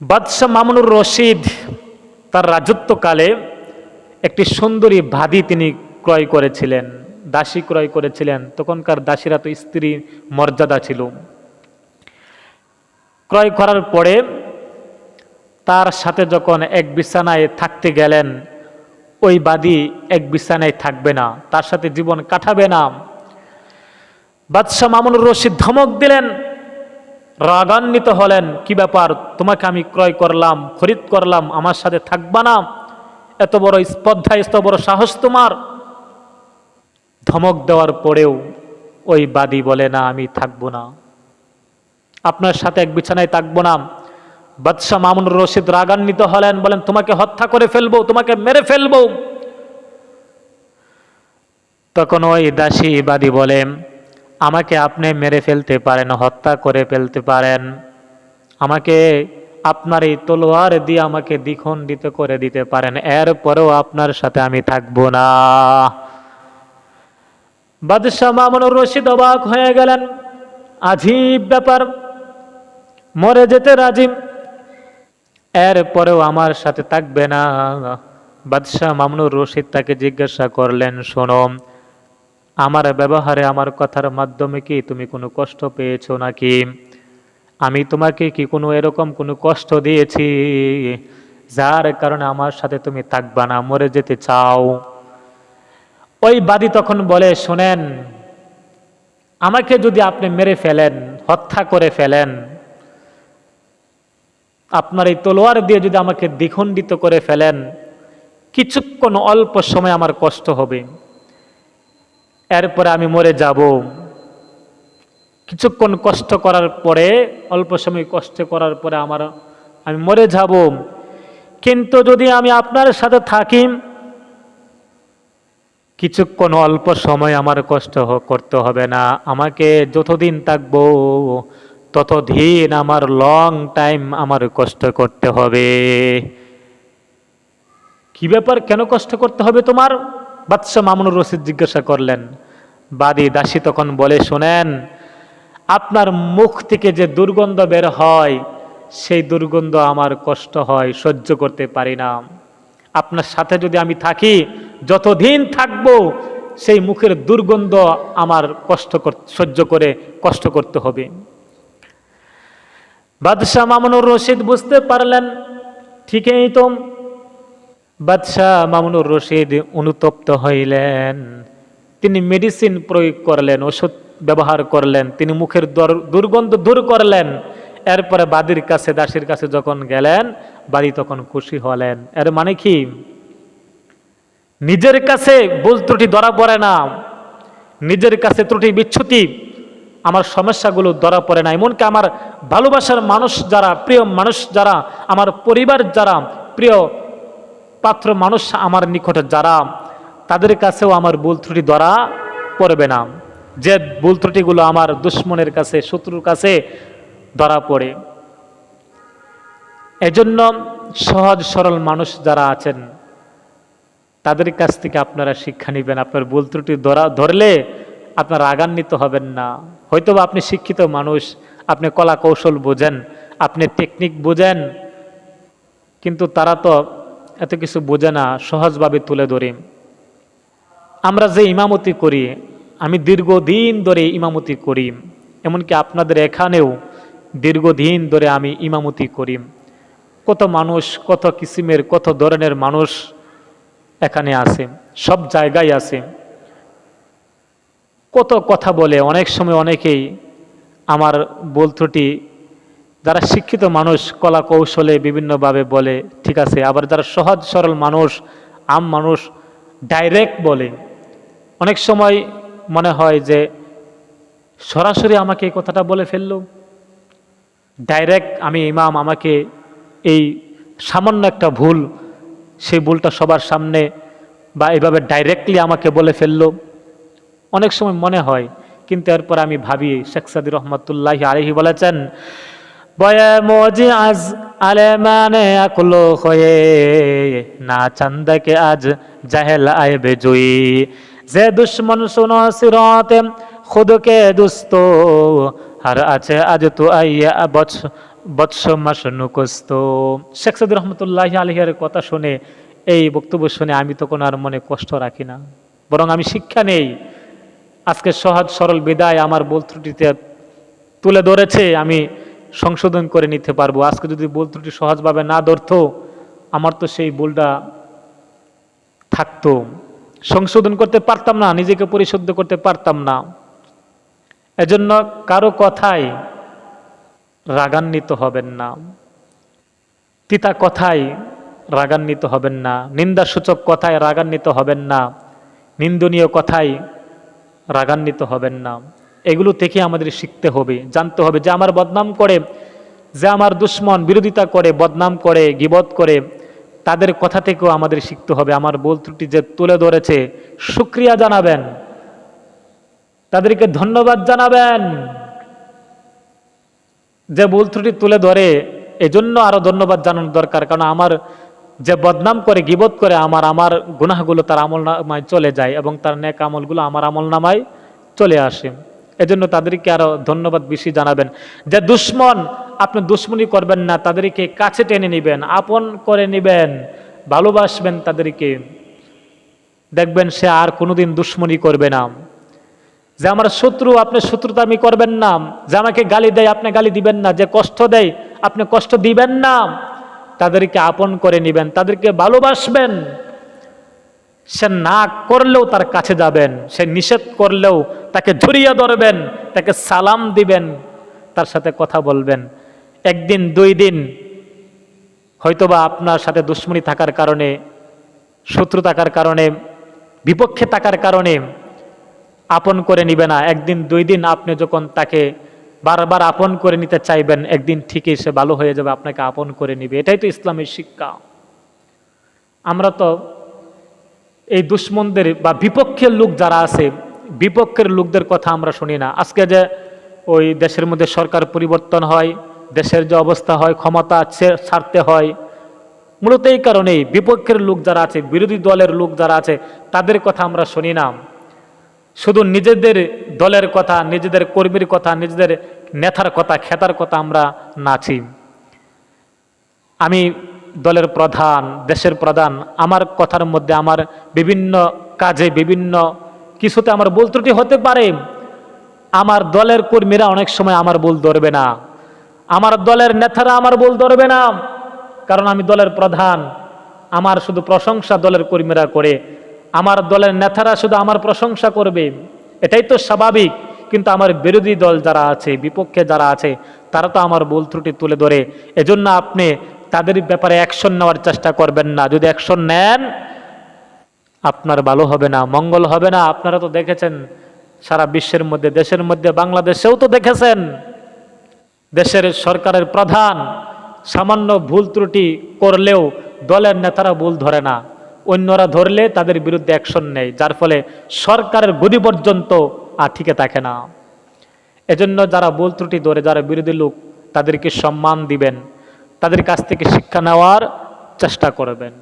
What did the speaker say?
বাদশাহ মামুনুর রশিদ তার রাজত্বকালে একটি সুন্দরী ভাদি তিনি ক্রয় করেছিলেন, দাসী ক্রয় করেছিলেন। তখনকার দাসীরা তো স্ত্রী মর্যাদা ছিল। ক্রয় করার পরে তার সাথে যখন এক বিছানায় থাকতে গেলেন, ওই বাদী এক বিছানায় থাকবে না, তার সাথে জীবন কাটাবে না। বাদশাহ মামুনুর রশিদ ধমক দিলেন রাগান্বিত হলেন, কি ব্যাপার? তোমাকে আমি ক্রয় করলাম, খরিদ করলাম, আমার সাথে থাকবা না? এত বড় স্পর্ধা, এত বড় সাহস তোমার? ধমক দেওয়ার পরেও ওই বাদী বলে, না, আমি থাকব না। আপনার সাথে এক বিছানায় থাকব না। বাদশাহ মামুনুর রশিদ রাগান্বিত হলেন, বলেন, তোমাকে হত্যা করে ফেলব, তোমাকে মেরে ফেলব। তখন ওই দাসী বাদী বলে আমাকে আপনি মেরে ফেলতে পারেন, হত্যা করে ফেলতে পারেন। আমাকে আপনার এই তলোয়ার দিয়ে আমাকে দ্বিখণ্ডিত করে দিতে পারেন। এরপরেও আপনার সাথে আমি থাকব না। বাদশাহ মামুনুর রশিদ অবাক হয়ে গেলেন। আজীব ব্যাপার। মরে যেতে রাজি। এরপরেও আমার সাথে থাকবে না। বাদশাহ মামুনুর রশিদ তাকে জিজ্ঞাসা করলেন, শোনো আমার ব্যবহারে আমার কথার মাধ্যমে কি তুমি কোনো কষ্ট পেয়েছ নাকি? আমি তোমাকে কি কোনো এরকম কোনো কষ্ট দিয়েছি? যার কারণে আমার সাথে তুমি থাকবা না, মরে যেতে চাও। ওই বাদী তখন বলে, শোনেন, আমাকে যদি আপনি মেরে ফেলেন, হত্যা করে ফেলেন, আপনার এই তলোয়ার দিয়ে যদি আমাকে দ্বিখণ্ডিত করে ফেলেন, কিছুক্ষণ অল্প সময় আমার কষ্ট হবে। এরপরে আমি মরে যাব। কিছুক্ষণ কষ্ট করার পরে, অল্প সময় কষ্ট করার পরে আমার, আমি মরে যাব। কিন্তু যদি আমি আপনার সাথে থাকি, কিছুক্ষণ অল্প সময় আমার কষ্ট করতে হবে না। আমাকে যতদিন থাকব, ততদিন আমার লং টাইম আমার কষ্ট করতে হবে। কি ব্যাপার? কেন কষ্ট করতে হবে তোমার? বাদশাহ মামুনুর রশিদ জিজ্ঞাসা করলেন, বাদি দাসী তখন বলে, শোনেন, আপনার মুখ থেকে যে দুর্গন্ধ বের হয়, সেই দুর্গন্ধ আমার কষ্ট হয়, সহ্য করতে পারি না। আপনার সাথে যদি আমি থাকি, যতদিন থাকব, সেই মুখের দুর্গন্ধ আমার কষ্ট সহ্য করে কষ্ট করতে হবে। বাদশাহ মামুনুর রশিদ বুঝতে পারলেন, ঠিকই তো বাদশাহ মামুনুর রশিদ অনুতপ্ত হইলেন। তিনি মেডিসিন প্রয়োগ করলেন, ওষুধ ব্যবহার করলেন, তিনি মুখের দুর্গন্ধ দূর করলেন। এরপরে বাদির কাছে, দাসীর কাছে যখন গেলেন, বাদী তখন খুশি হলেন। এর মানে কি? নিজের কাছে ভুল ত্রুটি ধরা পড়ে না। নিজের কাছে ত্রুটি বিচ্ছুতি। আমার সমস্যাগুলো ধরা পড়ে না। এমনকি আমার ভালোবাসার মানুষ যারা, প্রিয় মানুষ যারা, আমার পরিবার যারা, প্রিয় পাত্র মানুষ আমার নিকটে যারা, তাদের কাছেও আমার ভুল ত্রুটি ধরা পড়বে না। যে ভুল ত্রুটিগুলো আমার দুশ্মনের কাছে, শত্রুর কাছে ধরা পড়ে। এজন্য সহজ সরল মানুষ যারা আছেন, তাদের কাছ থেকে আপনারা শিক্ষা নেবেন। আপনার ভুল ত্রুটি ধরা, ধরলে আপনারা রাগান্বিত হবেন না। হয়তোবা আপনি শিক্ষিত মানুষ, আপনি কলা কৌশল বোঝেন, আপনি টেকনিক বোঝেন, কিন্তু তারা তো এত কিছু বোঝে না, সহজভাবে তুলে ধরি। আমরা যে ইমামতি করি, আমি দীর্ঘদিন ধরে ইমামতি করি। এমনকি আপনাদের এখানেও দীর্ঘদিন ধরে আমি ইমামতি করি। কত মানুষ, কত কিসিমের, কত ধরনের মানুষ এখানে আছে, সব জায়গায় আছে। কত কথা বলে, অনেক সময় অনেকেই আমার বল ত্রুটি যারা শিক্ষিত মানুষ কলা কৌশলে বিভিন্নভাবে বলে, ঠিক আছে, আবার যারা সহজ, সরল মানুষ, আম মানুষ ডাইরেক্ট বলে। অনেক সময় মনে হয় যে, সরাসরি আমাকে এই কথাটা বলে ফেলল। ডাইরেক্ট আমি ইমাম, আমাকে এই সামান্য একটা ভুল, সেই ভুলটা সবার সামনে বা এভাবে ডাইরেক্টলি আমাকে বলে ফেলল। অনেক সময় মনে হয়, কিন্তু এরপর আমি ভাবি, শেখ সাদি রহমতুল্লাহ আলহি বলেছেন বয়ে মজি আজ আলেমানে আকলো হয়ে। না চান্দাকে আজ জাহেল আইবে জুই যে দুশ্মন শুনো সিরতে, খুদকে দুস্ত। আর আছে আজ তো আইয়া বছ বৎস মাস নুকস্ত। শেখ সদুর রহমতুল্লাহ আলহিয়ার কথা শুনে, এই বক্তব্য শুনে আমি তখন আর মনে কষ্ট রাখি না। বরং আমি শিক্ষা নেই। আজকে সহজ সরল বিদায় আমার বল ত্রুটিতে তুলে ধরেছে। আমি সংশোধন করে নিতে পারব। আজকে যদি বল ত্রুটি সহজভাবে না ধরতো, আমার তো সেই ভুলটা থাকতো। সংশোধন করতে পারতাম না, নিজেকে পরিশুদ্ধ করতে পারতাম না। এজন্য কারও কথায় রাগান্বিত হবেন না। তিতা কথায় রাগান্বিত হবেন না। নিন্দাসূচক কথায় রাগান্বিত হবেন না। নিন্দনীয় কথায় রাগান্বিত হবেন না। এগুলো থেকে আমাদের শিখতে হবে, জানতে হবে যে আমার বদনাম করে, যে আমার দুশ্মন বিরোধিতা করে, বদনাম করে, গিবত করে, তাদের কথা থেকেও আমাদের শিখতে হবে। আমার বল ত্রুটি যে তুলে ধরেছে সুক্রিয়া জানাবেন। তাদেরকে ধন্যবাদ জানাবেন। যে ভুল ত্রুটি তুলে ধরে, এজন্য আরও ধন্যবাদ জানানোর দরকার। কারণ আমার যে বদনাম করে, গিবত করে, আমার আমার গুনাহগুলো তার আমল নামায় চলে যায় এবং তার নেক আমলগুলো আমার আমল নামায় চলে আসে। এজন্য তাদেরকে আরও ধন্যবাদ বেশি জানাবেন। যে দুশ্মন, আপনি দুশ্মনী করবেন না, তাদেরকে কাছে টেনে নেবেন, আপন করে নেবেন, ভালোবাসবেন তাদেরকে। দেখবেন সে আর কোনোদিন দুশ্মনী করবে না। যে আমার শত্রু, আপনি শত্রুতা আমি করবেন না। যে আমাকে গালি দেয়, আপনি গালি দিবেন না। যে কষ্ট দেয়, আপনি কষ্ট দিবেন না। তাদেরকে আপন করে নেবেন, তাদেরকে ভালোবাসবেন। সে না করলেও তার কাছে যাবেন, সে নিষেধ করলেও তাকে জড়িয়ে ধরবেন, তাকে সালাম দিবেন, তার সাথে কথা বলবেন। একদিন, দুই দিন হয়তোবা আপনার সাথে দুশ্মনী থাকার কারণে, শত্রু থাকার কারণে, বিপক্ষে থাকার কারণে আপন করে নিবে না। একদিন, দুই দিন আপনি যখন তাকে বারবার আপন করে নিতে চাইবেন, একদিন ঠিকই সে ভালো হয়ে যাবে, আপনাকে আপন করে নিবে। এটাই তো ইসলামের শিক্ষা। আমরা তো এই দুশ্মনদের বা বিপক্ষের লোক যারা আছে, বিপক্ষের লোকদের কথা আমরা শুনি না। আজকে যে ওই দেশের মধ্যে সরকার পরিবর্তন হয়, দেশের যে অবস্থা হয়, ক্ষমতা ছাড়তে হয়, মূলত এই কারণেই বিপক্ষের লোক যারা আছে, বিরোধী দলের লোক যারা আছে, তাদের কথা আমরা শুনি না। শুধু নিজেদের দলের কথা, নিজেদের কর্মীর কথা, নিজেদের নেতার কথা, খেতার কথা আমরা নাচি আমি দলের প্রধান, দেশের প্রধান, আমার কথার মধ্যে আমার বিভিন্ন কাজে বিভিন্ন কিছুতে আমার ভুল ত্রুটি হতে পারে। আমার দলের কর্মীরা অনেক সময় আমার ভুল ধরবে না। আমার দলের নেতারা আমার ভুল ধরবে না। কারণ আমি দলের প্রধান। আমার শুধু প্রশংসা দলের কর্মীরা করে। আমার দলের নেতারা শুধু আমার প্রশংসা করবে। এটাই তো স্বাভাবিক। কিন্তু আমার বিরোধী দল যারা আছে, বিপক্ষে যারা আছে, তারা তো আমার ভুল ত্রুটি তুলে ধরে। এজন্য আপনি তাদের ব্যাপারে অ্যাকশন নেওয়ার চেষ্টা করবেন না। যদি অ্যাকশন নেন, আপনার ভালো হবে না, মঙ্গল হবে না। আপনারা তো দেখেছেন, সারা বিশ্বের মধ্যে, দেশের মধ্যে, বাংলাদেশেও তো দেখেছেন, দেশের সরকারের প্রধান সামান্য ভুল ত্রুটি করলেও দলের নেতারা ভুল ধরে না। অন্যরা ধরলে তাদের বিরুদ্ধে অ্যাকশন নেয় যার ফলে সরকারের গদি পর্যন্ত আর ঠিকে থাকে না। এজন্য যারা ভুল ত্রুটি ধরে, যারা বিরোধী লোক, তাদেরকে সম্মান দিবেন। তাদের কাছ থেকে শিক্ষা নেওয়ার চেষ্টা করবেন।